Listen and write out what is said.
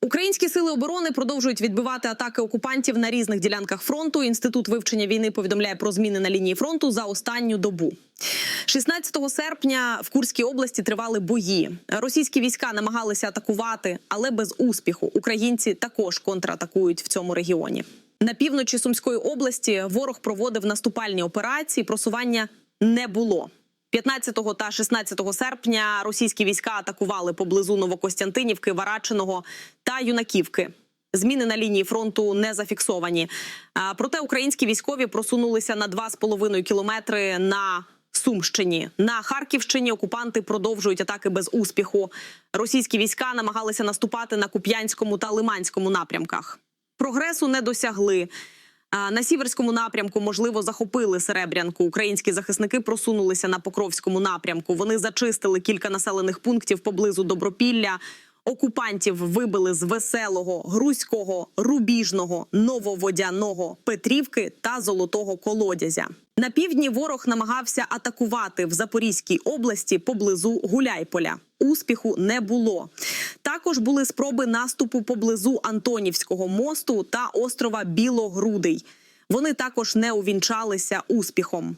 Українські сили оборони продовжують відбивати атаки окупантів на різних ділянках фронту. Інститут вивчення війни повідомляє про зміни на лінії фронту за останню добу. 16 серпня в Курській області тривали бої. Російські війська намагалися атакувати, але без успіху. Українці також контратакують в цьому регіоні. На півночі Сумської області ворог проводив наступальні операції. Просування не було. 15 та 16 серпня російські війська атакували поблизу Новокостянтинівки, Варачиного та Юнаківки. Зміни на лінії фронту не зафіксовані. Проте українські військові просунулися на 2,5 кілометри на Сумщині. На Харківщині окупанти продовжують атаки без успіху. Російські війська намагалися наступати на Куп'янському та Лиманському напрямках. Прогресу не досягли. На сіверському напрямку можливо захопили Серебрянку. Українські захисники просунулися на Покровському напрямку. Вони зачистили кілька населених пунктів поблизу Добропілля. Окупантів вибили з веселого, грузького, рубіжного, нововодяного, Петрівки та золотого колодязя. На півдні ворог намагався атакувати в Запорізькій області поблизу Гуляйполя. Успіху не було. Також були спроби наступу поблизу Антонівського мосту та острова Білогрудий. Вони також не увінчалися успіхом.